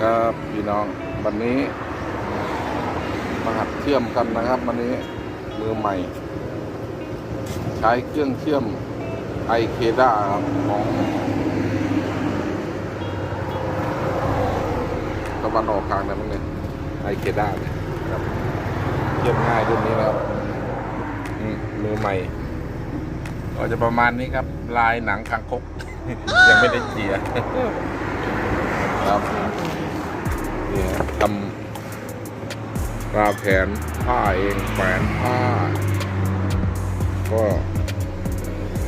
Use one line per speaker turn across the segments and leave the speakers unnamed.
ครับพี่น้องวันนี้มาหัดเชื่อมกันนะครับวันนี้มือใหม่ ใช้เครื่องเชื่อมไอเคด้าของตะวันออกกลางนะมั้งเนี่ยไอเคด้าเนี่ยครับเชื่อมง่ายรุ่นนี้นะครับมมือใหม่ ก็จะประมาณนี้ครับ ลายหนังคางคกยังไม่ได้เจียครับ นี่ยทำราแขนผ้าเองแขวนผ้า ก็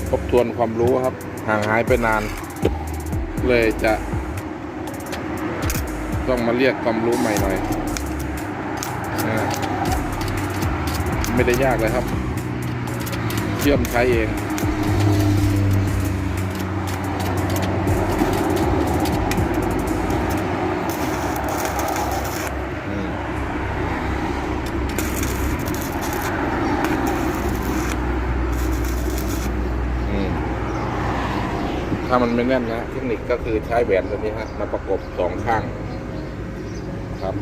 ทบทวนความรู้ครับ ห่างหายไปนาน เลยจะ ต้องมาเรียกความรู้ใหม่หน่อยไม่ได้ยากเลยครับ เชื่อมใช้เอง อืมอืม ถ้ามันไม่แน่นนะ เทคนิคก็คือใช้แหวนตัวนี้ฮะมาประกบสองข้าง ครับ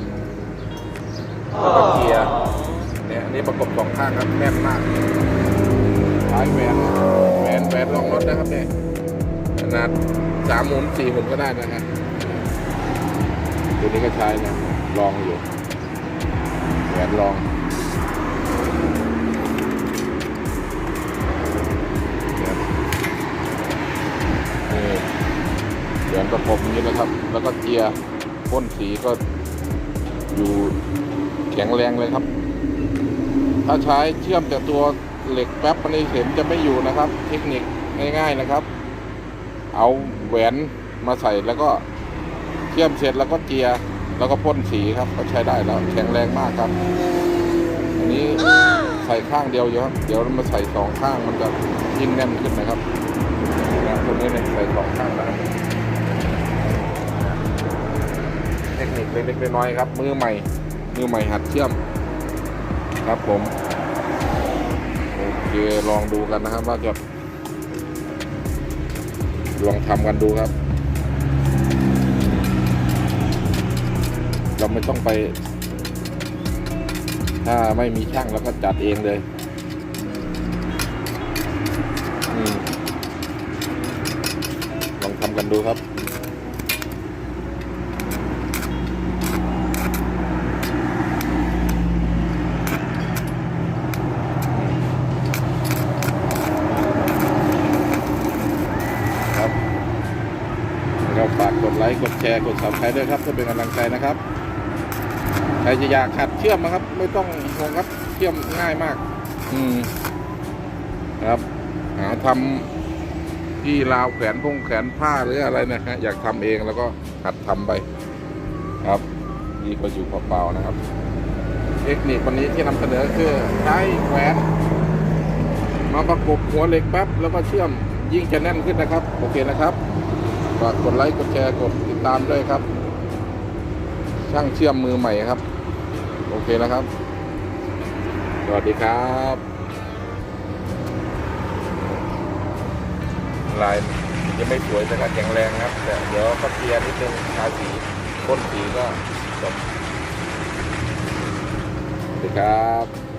แล้วก็เกียร์เนี่ยอันนี้ประกบสองข้างครับแน่นมากใช้แหวนแหวนแหวนรองรถนะครับเนี่ยขนาดสามหมุนสี่หมุนก็ได้นะฮะตัวนี้ก็ใช้นะลองอยู่แหวนรอง แหวนประกบอย่างนี้นะครับ แล้วก็เกียร์พ่นสีก็อยู่แข็งแรงเลยครับ ถ้าใช้เชื่อมแต่ตัวเหล็กแป๊บมันนี้เห็นจะไม่อยู่นะครับ เทคนิคง่ายๆนะครับ เอาแหวนมาใส่แล้วก็เชื่อมเสร็จแล้วก็เจียร์แล้วก็พ่นสีครับ ก็ใช้ได้แล้วแข็งแรงมากครับ อันนี้ใส่ข้างเดียวอยู่ครับ เดี๋ยวเรามาใส่สองข้างมันจะยิ่งแน่นขึ้นนะครับนะตัวนี้เนี่ยใส่สองข้างนะครับ ล็กๆน้อยๆครับ มือใหม่ มือใหม่หัดเชื่อม ครับผมโอเคลองดูกันนะครับว่าจะลองทำกันดูครับ เราไม่ต้องไป ถ้าไม่มีช่างเราก็จัดเองเลยลองทำกันดูครับ ก็ฝากกดไลค์กดแชร์กด subscribe ด้วยครับเพื่อเป็นกำลังใจนะครับใครจะอยากหัดเชื่อมนะครับ ไม่ต้องห่วงครับเชื่อมง่ายมาก อืมครับหาทำที่ราวแขวนพงแขวนผ้าหรืออะไรนะฮะอยากทำเองแล้วก็หัดทำไป ครับดีกว่าอยู่เปล่าๆนะครับ เทคนิควันนี้ที่นำเสนอคือใช้แขวนมาประกบหัวเหล็กแป๊บแล้วก็เชื่อมยิ่งจะแน่นขึ้นนะครับ โอเคนะครับ ฝากกดไลค์กดแชร์กดติดตามด้วยครับ ช่างเชื่อมมือใหม่ครับ โอเคนะครับ สวัสดีครับลายยังไม่สวยแต่ก็แข็งแรงครับ แต่เดี๋ยวก็เทียร์นิดนึงทาสีพ่นสีก็จบสวัสดีครับ